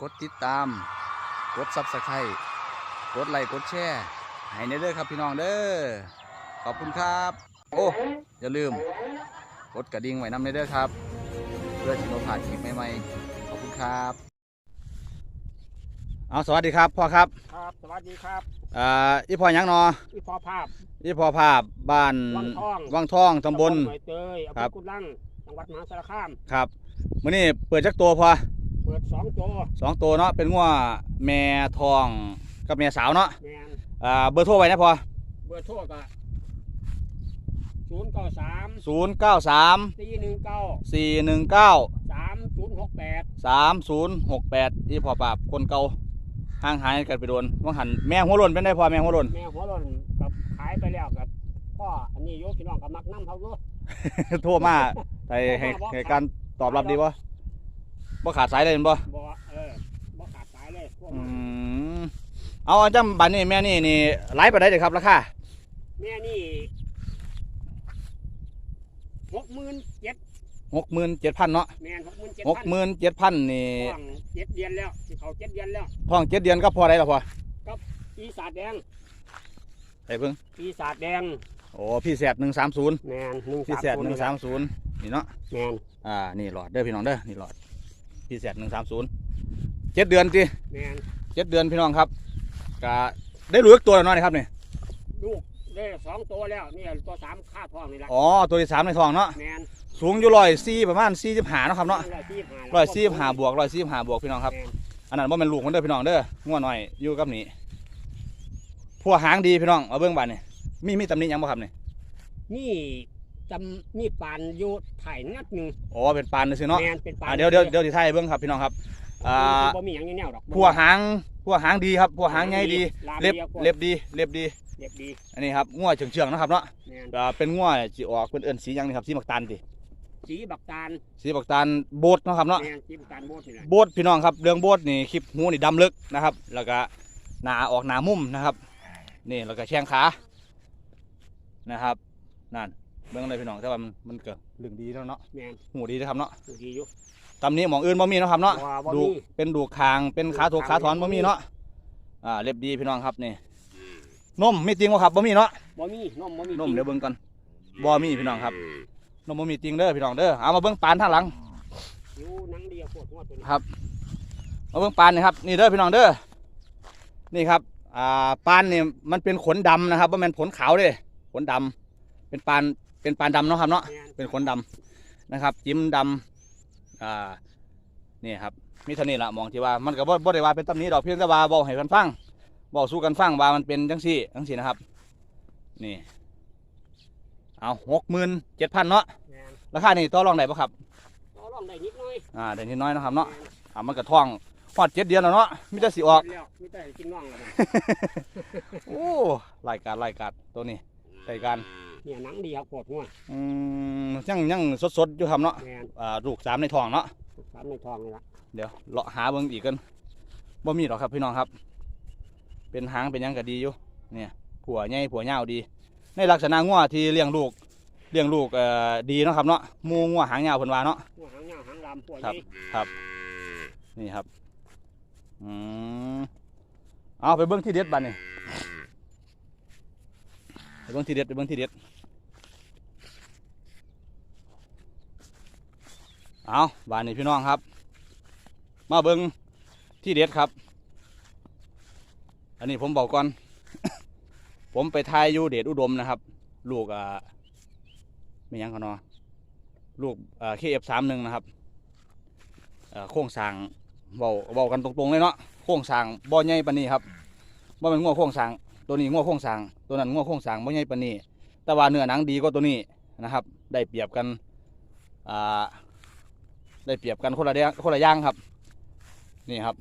ฝากกดติดตาม กดซับสไครต์กดไลค์กดแชร์ให้ในเด้อครับพี่น้องเด้อขอบคุณครับ โอ้อย่าลืม กดกระดิ่งไว้นำในเด้อครับ เพื่อที่เราผ่านคลิปใหม่ๆขอบคุณครับ เอาสวัสดีครับพ่อครับครับสวัสดีครับอ่าอีพ่อหยังนออีพอภาพ อีพ่อภาพบ้านวังทอง วังทองตำบล หน่วยเตยอำครัเภอบ กุดลังจังหวัดมหาสารคาม ครับมื้อนี้เปิดจักตัวพอ เปิดสองตัวสองตัวเนาะเป็นงัวแม่ทองกับแม่สาวเนาะแมนอ่าเบอร์โทรไว้นะพอเบอร์โทรก็ศูนย์เก้าสามศูนย์เก้าสามสี่หนึ่งเก้าสี่หนึ่งเก้าสามศูนย์หกแปดสามศูนย์หกแปดที่พ่อปราบคนเก่าห่างหายกันไปโดนว่างหันแม่หัวหล่นเป็นได้พอแม่หัวหล่น แม่หัวหล่นกับขายไปแล้วกับพ่ออันนี้โยกพี่น้องกับมักน้ำเขาด้วย โทรมาให้ให้ให้การตอบรับดีบ่ บ่ขาดสายเลยเห็นบ่บ่เออบ่ขาดสายเลยพวกอืมันมเอาอันจำบัตรนี่แม่นี่นี่ไลฟ์ไปได้เลยครับราคาแม่นี่หกหมื่นเจ็ดหกหมื่นเจ็ดพันเนาะแม่นหกหมื่นเจ็ดหกพันหมื่นเจ็ดพันนี่ท้องเจ็ดเดือนแล้วสิเขาเจ็ดเดือนแล้ว ท้องเจ็ดเดือนก็พอได้แล้วพอปีศาจแดงไปเพิ่งปีศาจแดงโอ้พี่แสดหนึ่งสามศูนย์แมนหนึ่งพี่สามแสดหนึ่งสามศูนย์นี่เนาะแมนอ่า นี่หลอดเด้อพี่น้องเด้อ นี่หลอด พี่แสดหนึ่งสามศูนย์เจ็ดเดือนจีแมนเจ็ดเดือนพี่น้องครับก็ได้รู้อีกตัวแล้วเนาะนี่ครับนี่ลูกได้สองตัวแล้วนี่ตัวสามค่าทองนี่แหละอ๋อตัวที่สามในท้องเนาะแมนสูงอยู่ร้อยสี่ประมาณสี่สิบห้าเนาะครับเนาะร้อยสี่ห้าร้อยสี่ห้าบวกร้อยสี่ห้าบวกพี่น้องครับแม่นอันนั้นว่าเป็นลูกมันเด้อพี่น้องเด้อง่วหน่อยอยู่กับนี่พัวหางดีพี่น้องเอาเบื้องบานนี่มีมีตำหนิหยังบ่ครับนี่นี่ จำนี่ปานอยู่ถ่ายนัดหนึ่งอ๋อเป็นปานเลยสิเนาะแมนเป็นปานอ่าเดี๋ยวเดี๋ยวเดี๋ยวที่ไทายให้เบื้องครับพี่น้องครับอ่าบ่มีอย่างแนวๆดอกพัวหางพัวหางดีครับพัวหางใหญ่ดีลามเล็บดียวกว่าเล็บดีเล็บดีเล็บดีอันนี้ครับง่วเฉียงๆนะครับเนาะแมนก็เป็นง่วจีออกเป็นเอินสีหยังนี่ครับสีบักตาลติสีบักตาลสีบักตาลโบดเนาะครับเนาะแมนสีบักตาลโบดนี่แหละโบดพี่น้องครับเรื่องโบดนี่คลิปหูนี่ดำลึกนะครับ แล้วก็หนาออกหนามุมนะครับ นี่แล้วก็แข้งขานะครับนั่น เบื้องเลยพี่น้องแต่ว่ามันมันเกิดเรื่องดีแล้วเนาะแมนหูดีนะครับเนาะดีอยู่ตำนี้หมองอื่นบ่มีเนาะครับเนาะว่าบ่ดูมีเป็นดูกคางเป็นขาถูกขาถอนบ่มีเนาะอ่าเล็บดีพี่น้องครับนี่นมมีจริงบ่ครับบ่มีเนาะบ่มีนมบ่มีนมเดี๋ยวเบิ่งก่อนบ่มีพี่น้องครับนมบ่มีจริงเด้อพี่น้องเด้อเอามาเบิ่งปานทางหลัง อยู่หนังเดียวโคตรหัวตัวนี้ครับ มาเบิ่งปานนี่ครับนี่เด้อพี่น้องเด้อนี่ครับอ่าปานนี่มันเป็นขนดำนะครับว่ามันขนขาวเด้ขนดำเป็นปาน เป็นปานดำเนาะครับเนาะแมนเป็นขนดำนะครับ จิ้มดำอ่านี่ครับมีเท่านี้ละมองที่ว่ามันก็บ่บ่ได้ว่าเป็นตำหนี้ดอกเพียงแต่ว่าบอกให้กันฟังบอกสู้กันฟังว่ามันเป็นจังซี่จังซี่นะครับ นี่ เอาหกหมื่นเจ็ดพันเนาะแมนราคานี่ต่อรองได้ปะครับต่อรองได้นิดหน่อยอ่าได้นิดน้อยนะครับเนาะอ่ามันก็ท่องพอดเจ็ดเดือนแล้วเนาะมิจะสิออกแล้วมีแต่กินน่องแล้วเนี่ยโอ้รายการรายการตัวนี้ รายการเนี่ยหนังดีครับโคตรหัวอืมยังยังสดๆอยู่ครับเนาะแมนอ่าลูกสามในท้องเนาะสามในทองนี่ละเดี๋ยวเลาะหาเบิ่งอีกกันบ่มีหรอกครับพี่น้องครับ เป็นหางเป็นหยังก็ดีอยู่เนี่ยผัวใหญ่ผัวยาวดี ในลักษณะงัวที่เลี้ยงลูกเลี้ยงลูกเอ่อดีเนาะครับเนาะหมูงัวหางยาวเพิ่นว่าเนาะ หัวหางยาวหางลำปวดครับใหญ่ครับนี่ครับอืมเอาไปเบิ่งที่เด็ดบัดนี่ไป เบิ่งที่เด็ดเบิ่งที่เด็ดเอาบานนี้พี่น้องครับ มาเบิ่งที่เด็ดครับ อันนี้ผมบอกก่อน ผมไปทายอยู่เดชอุดมนะครับ ลูกอ่าไม่ยังเขาเนาะลูกอ่าเคเอฟสามหนึ่งนะครับอ่อโค้งสร้างเบาเบากันตรงๆเลยเนาะโค้งสร้างบ่อใหญ่ปานนี้ครับบ่เป็นง้วโค้งสร้าง ตัวนี้ง้วโค้งสางตัวนั้นง้วโค้งสางบ่ใหญ่ปานนี้ แต่ว่าเนื้อหนังดีกว่าตัวนี้นะครับ ได้เปรียบกันอ่าได้เปรียบกันคนละเดียคนละย่างครับ นี่ครับ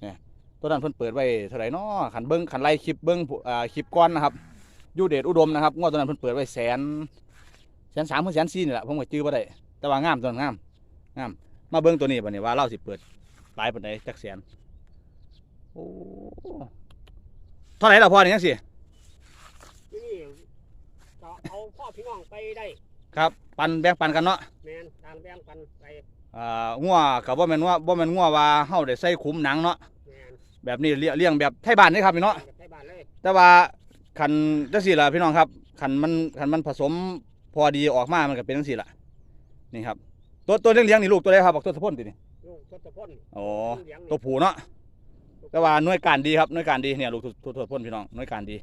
เนี่ยตัวนั้นเพิ่นเปิดไว้เท่าไหร่นาะขันเบิ้งขันไล่คลิปเบิ้งอ่าคลิปก้อนนะครับยูเดชอุดมนะครับงวดตัวนั้นเพิ่นเปิดไว้แสนแสนสามเพื่อแสนสี่นี่แหละผมก็จื้อบ่ได้ แต่ว่างามตัวนั้นงามงามมาเบิ้งตัวนี้บัดนี้ว่าเราสิเปิดหลายปานใดจักแสนโอ้ เท่าไหร่ล่ะพ่อนี่ยังสินี่ก็เอาพ่อพี่น้องไปได้ครับ ปันแบ่งปันกันเนาะแมนต่างแบ่งปันไปอ่างัวกับว่าแม่นว่าบ่แม่นงัวว่าเฮาได้ใส่ขุมหนังเนาะแม่นแบบนี้เลี้ยเลี้ยงแบบไทยบ้านนี่ครับพี่เนาะใช้บ้านเลยแต่ว่าคันจังซี่ล่ะพี่น้องครับคันมันคันมันผสมพอดีออกมามันก็เป็นจังซี่ล่ะนี่ครับ ตัวตัวเลี้ยงๆนี่ลูกตัวใดครับบอกตัวสะพ้นตินี่ลูกทศพลอ๋อเลี้ยงนี่ตัวผู้เนาะ แต่ว่าหน่วยการดีครับหน่วยการดีเนี่ยลูกตัวตัวสะพ้นพี่น้องหน่วยการดี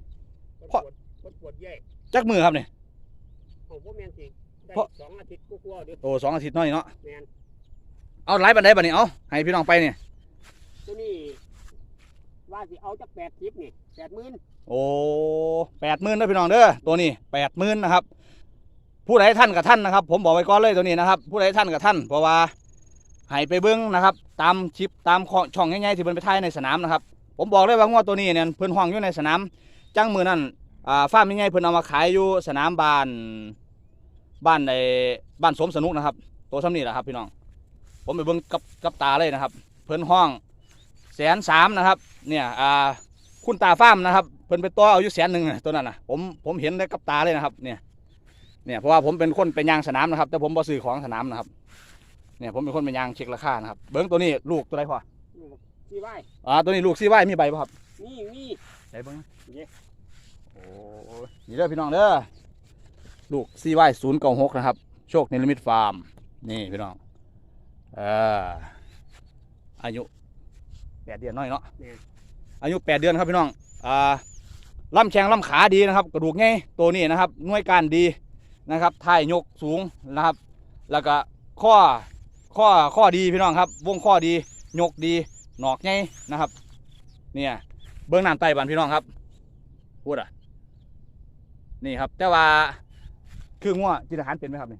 คนเพราะปวดคนปวดแยกจักมือครับนี่ของพวกแมนสิได้เพราะสองอาทิตย์กลัวาๆเดี๋ยวโอ้สองอาทิตย์น้อยเนาะแมนเอาหลายบันไดบัดนี้เอาให้พี่น้องไปนี่ตัวนี้ว่าสิเอาจากแปดทิปนี่แปดหมื่นโอ้แปดหมื่นนะพี่น้องเด้อตัวนี้แปดหมื่นนะครับ ผู้ใดท่านกับท่านนะครับ ผมบอกไว้ก่อนเลยตัวนี้นะครับ ผู้ใดท่านกับท่านเพราะว่า ให้ไปเบิ้งนะครับ ตามชิปตามช่องง่ายๆที่เพิ่นไปถ่ายในสนามนะครับ ผมบอกเลยว่างวดตัวนี้เนี่ยเพิ่นห้องอยู่ในสนามจังมือนั่นอ่าฟาร์มง่ายๆเพิ่นเอามาขายอยู่สนามบ้านบ้านในบ้านสมสนุกนะครับ ตัวซ้ำนี่แหละครับพี่น้อง ผมไปเบิ้งกับกับตาเลยนะครับ เพิ่นห้องแสนสามนะครับ เนี่ยอ่าคุณตาฟ้าร์มนะครับเพิ่นไปต่อเอาอยู่แสนหนึ่งตัวนั้นนะผมผมเห็นได้กับตาเลยนะครับ เนี่ยเนี่ยเพราะว่าผมเป็นคนเป็นยางสนามนะครับ แต่ผมบ่ซื้อของสนามนะครับ เนี่ยผมเป็นคนเป็นยางเช็คราคานะครับเบิ้งตัวนี้ลูกตัวใดพอลูกที่ไหวอ่าตัวนี้ลูกซีไว้มีใบป่ะครับนี่นี่ใบเบิ้งเย้โอ้ยนี่เด้อพี่น้องเด้อลูกซีไว้ศูนย์เก้าหกนะครับ โชคนิลมิตฟาร์ม นี่พี่น้องเอออายุแปดเดือนน้อยเนาะอายุแปดเดือนครับพี่น้องอ่าลำแข้งลำขาดีนะครับ กระดูกไงตัวนี้นะครับหน่วยการดีนะครับท้ายยกสูงนะครับ แล้วก็ข้อ ข้อข้อดีพี่น้องครับวงข้อดียกดีหนอกไงนะครับ เนี่ย เบื้องน้ำไตบันพี่น้องครับพูดอะนี่ครับ แต่ว่าคืองัวกินอาหารเป็นไหมครับนี่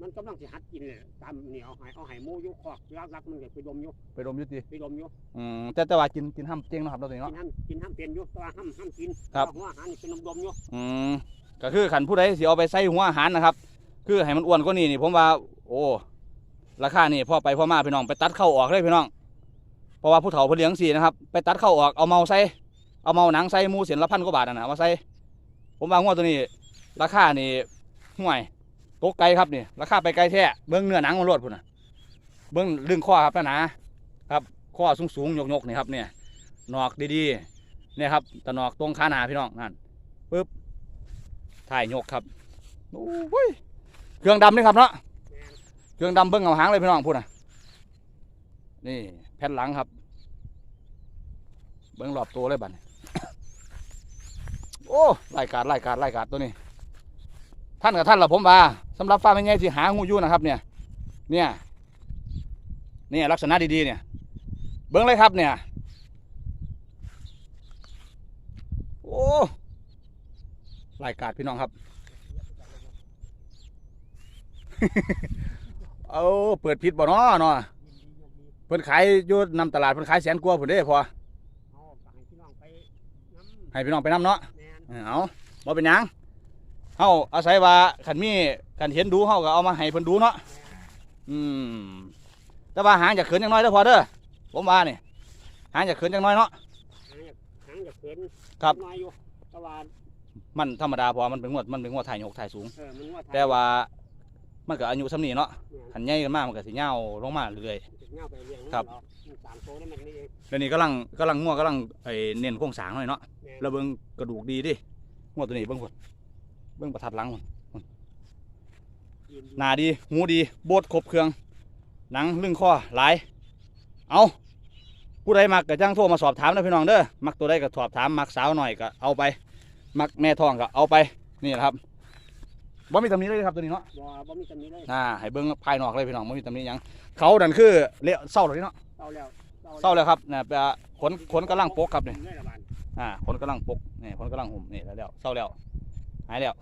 มันกำลังสิหัดกินเลยตามนี่เอาใหายเอาใหายมูอยุคอกรักรักมันก็ไปดมอยู่ไปดมอยุติไปดมอยู่อืมแต่แต่ว่ากินกินห้ามเจงเนาะครับตัวนี้กิเนาะนห้ำกินห้ำเป็นอยู่แตัวาห้ำห้ำกินครับหัวอาหารนี่เป็นดมดมๆอยู่อืมก็คือขันผู้ใดสิเอาไปใส่หัวอาหารนะครับ คือให้มันอ้วนกว่านี้นี่ผมว่า โอ้ ราคานี่พ่อไปพ่อมาพี่น้องไปตัดเข้าออกเลยพี่น้อง เพราะว่าผู้เฒ่าผู้เลี้ยงสีนะครับไปตัดเข้าออกเอาเมาใส่เอาเมาหนังใส่มูเสียนละพันกว่าบาทนะนะมาใส่ผมว่าหัวตัวนี้ ราคานี่ห่วยตกไกลครับนี่ราคาไปไกลแท้เบิ้องเนื้อหนังมันรวดพุ่นนะเบิ้องลึงข้อครับนะนะครับข้อสูงสูงๆยกนี่ครับเนี่ยหนอกดีๆเนี่ยครับตะหนอกตรงขาหนาพี่น้องนั่นปุ๊บถ่ายยกครับโอ้ยเครื่องดำนี่ครับเนาะ เครื่องดำเบิ้งเอาหางเลยพี่น้องพูดนะนี่แผ่นหลังครับ เบิ้งรอบตัวเลยบัดนี้โอ้รายการรายการรายการตัวนี้ ท่านกับท่านละผมว่าสำหรับฟ้าไม่ไงที่หางูยู่นะครับ เนี่ย เนี่ยเนี่ยลักษณะดีๆเนี่ย เบิ้งเลยครับเนี่ย โอ้รายการพี่น้องครับ เอาเปิดผิดบ่เนาะเนาะยินดียกดีเพิ่นขายอยู่นำตลาดเพิ่นขายแสนกว่าพุ่นเด้พอเอาก็ให้พี่น้องไปน้ำให้พี่น้องไปนํเนาะแมนเออเอาบ่เป็นหยังเฮาอาศัยว่าคันมีคันเห็นดูเฮาก็เอามาให้เพิ่นดูเนาะแมนอืมแต่ว่าหางจะเขินจังน้อยเด้อพอเด้อผมว่านี่หางจะเขินจังน้อยเนาะ หางหางจะเขินครับ น้อยอยู่แต่ว่ามันธรรมดาพอมันเป็นงวดมันเป็นงวดถ่ายยกถ่ายสูง เออมันว่าแต่ว่า มันก็อายุส่ำนี้เนาะแม่นหันใหญ่กันมากมันก็สิยาวลงมาเรื่อยจะเงาไปเรียงครับเนาะมันสามโตได้มันนี่เองๆแล้วนี่กำลังกำลังงัวกำลังไอ้เน้นโครงสร้างหน่อยเนาะแม่นแล้วเบิ่งกระดูกดีดิงัวตัวนี้เบิ่งพุ่นเบิ่งประทัดหลังพุ่นยืนอยู่หน้าดีหูดีโบดครบเครื่องหนังลึงคอหลาย เอาผู้ใดมักก็จ้างโทรมาสอบถามนะพี่น้องเด้อมักตัวใดก็สอบถามมักสาวหน่อยก็เอาไป มักแม่ทองก็เอาไปนี่แหละครับ บ่มีตำหนิเลยครับตัวนี้เนาะบ่บ่มีตำหนี้เลยอ่าให้เบิ่งภายนอกเลยพี่น้องบ่มีตำหนิหยังเขาดันคือเละเศร้าเลยเนาะเศร้าแล้วเศร้าแล้วครับเนี่ยไปขนขนกำลังปกครับนี่ได้ละบาดอ่าขนกำลังปกนี่ขนกำลังห่มนี่แล้วแล้วเศร้าแล้วหายแล้ว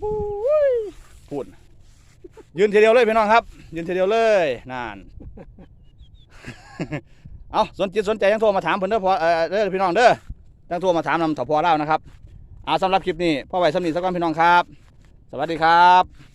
ปุ้ยพูดยืนทีเดียวเลยพี่น้องครับ ยืนทีเดียวเลยนานเอาสนจิตสนใจยังโทรมาถามเพิ่นเด้อพอเออเด้อพี่น้องเด้อยังโทรมาถามนำถอพอเล่านะครับเอาสำหรับคลิปนี้พ่อไหวสำนีสักก่อนพี่น้องครับ สวัสดีครับ